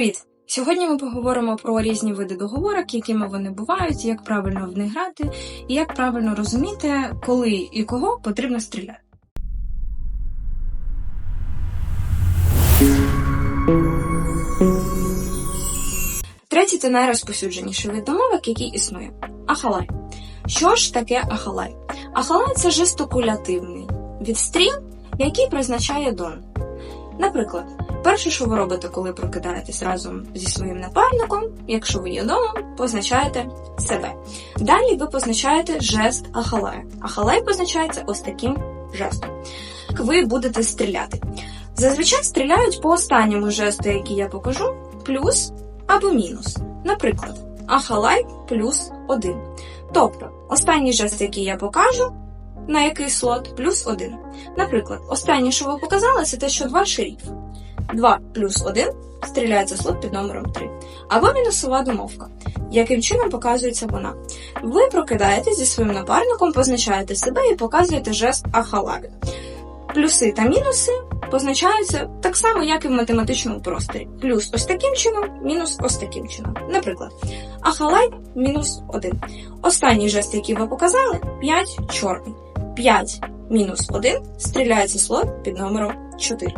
Привіт! Сьогодні ми поговоримо про різні види договорок, якими вони бувають, як правильно в них грати, і як правильно розуміти, коли і кого потрібно стріляти. Третій та найрозповсюдженіший вид домовок, який існує ахалай. Що ж таке ахалай? Ахалай це жестокулятивний відстріл, який призначає дон. Наприклад, перше, що ви робите, коли прокидаєтесь разом зі своїм напарником, якщо ви є домом, позначаєте себе. Далі ви позначаєте жест ахалая. Ахалай позначається ось таким жестом. Ви будете стріляти. Зазвичай стріляють по останньому жесту, який я покажу, плюс або мінус. Наприклад, ахалай плюс 1. Тобто, останній жест, який я покажу, на який слот, плюс 1. Наприклад, останнє, що ви показали, це те, що 2 шеріф. 2 плюс 1 стріляється слот під номером 3. Або мінусова домовка. Яким чином показується вона? Ви прокидаєтесь зі своїм напарником, позначаєте себе і показуєте жест ахалай. Плюси та мінуси позначаються так само, як і в математичному просторі. Плюс ось таким чином, мінус ось таким чином. Наприклад, ахалай мінус 1. Останній жест, який ви показали, 5 чорний. 5 мінус 1 стріляється слот під номером 4.